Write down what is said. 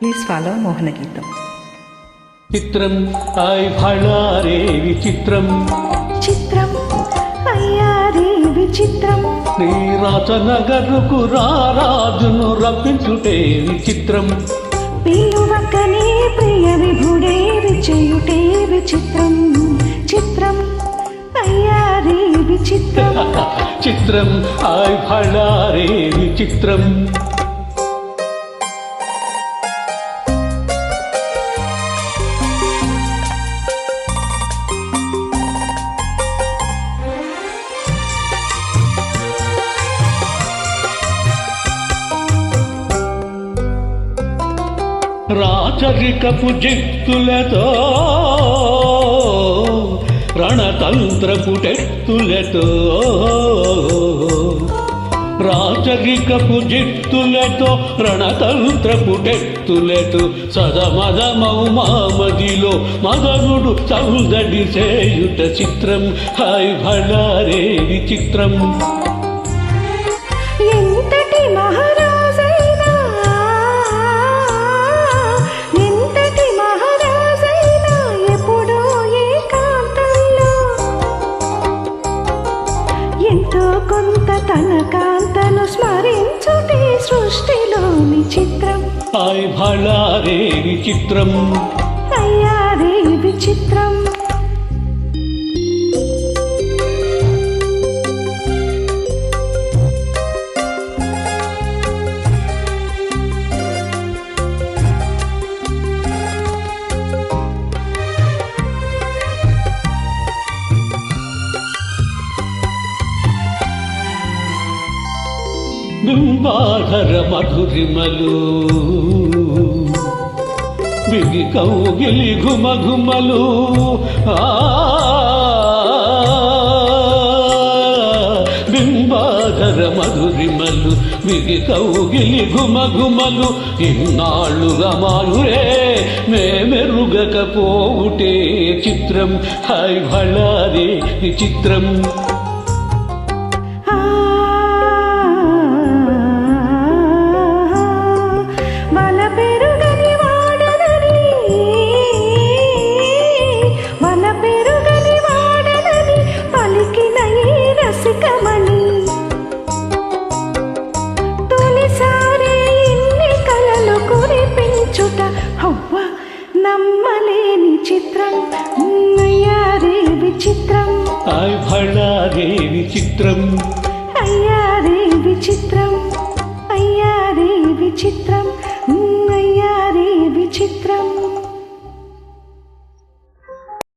Please follow మోహన గీతం. చిత్రం hi భళారే విచిత్రం. చిత్రం అయ్యారే విచిత్రం. నీ రాచనగరుకు రారాజును రప్పించుటే విచిత్రం. పిలువకనే ప్రియ విభుడే విజయుటే విచిత్రం. చిత్రం అయ్యారే విచిత్రం. చిత్రం హాయ్ భళారే విచిత్రం. రాచరికపు జిత్తులతో రణతంత్రపు టెత్తులతో. రాచరికపు జిత్తులతో రణతంత్రపు టెత్తులతో సదమదమౌ మామదిలో మదనుడు సౌదడి చేయుట చిత్రం హాయ్ భళారే చిత్రం. ఎంతటి మహారా హాయ్ భళారే విచిత్రం అయ్యారే విచిత్రం బింబాధర మధురిమలు. బిగి కౌగిలి ఘుమ ఘుమలు బింబాధర మధురిమలు. బిగి కౌగిలి ఘుమ ఘుమలు ఇన్నాళ్ళు గమాలురే మేమెరుగకపోవుటే చిత్రం. హై భళారే చిత్రం నమ్మలేని చిత్రం అయ్యారే విచిత్రం హాయ్ భళారే విచిత్రం అయ్యారే విచిత్రం అయ్యారే విచిత్రం